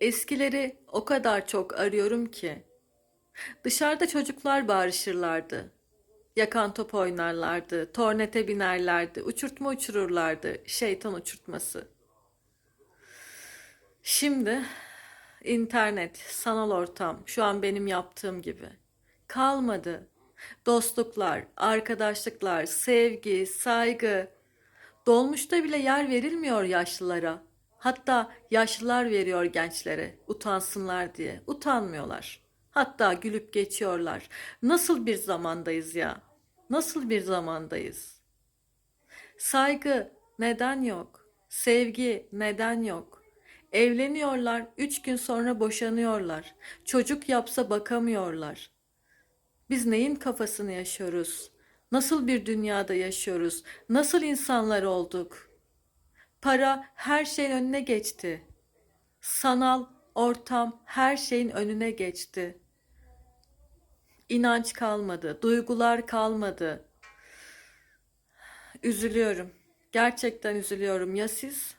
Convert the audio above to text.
Eskileri o kadar çok arıyorum ki. Dışarıda çocuklar bağırışırlardı. Yakan top oynarlardı, tornete binerlerdi, uçurtma uçururlardı, şeytan uçurtması. Şimdi internet, sanal ortam, şu an benim yaptığım gibi. Kalmadı. Dostluklar, arkadaşlıklar, sevgi, saygı. Dolmuşta bile yer verilmiyor yaşlılara. Hatta yaşlılar veriyor gençlere utansınlar diye. Utanmıyorlar. Hatta gülüp geçiyorlar. Nasıl bir zamandayız ya? Nasıl bir zamandayız? Saygı neden yok? Sevgi neden yok? Evleniyorlar, üç gün sonra boşanıyorlar. Çocuk yapsa bakamıyorlar. Biz neyin kafasını yaşıyoruz? Nasıl bir dünyada yaşıyoruz? Nasıl insanlar olduk? Para her şeyin önüne geçti. Sanal ortam her şeyin önüne geçti. İnanç kalmadı, duygular kalmadı. Üzülüyorum. Gerçekten üzülüyorum. Ya siz?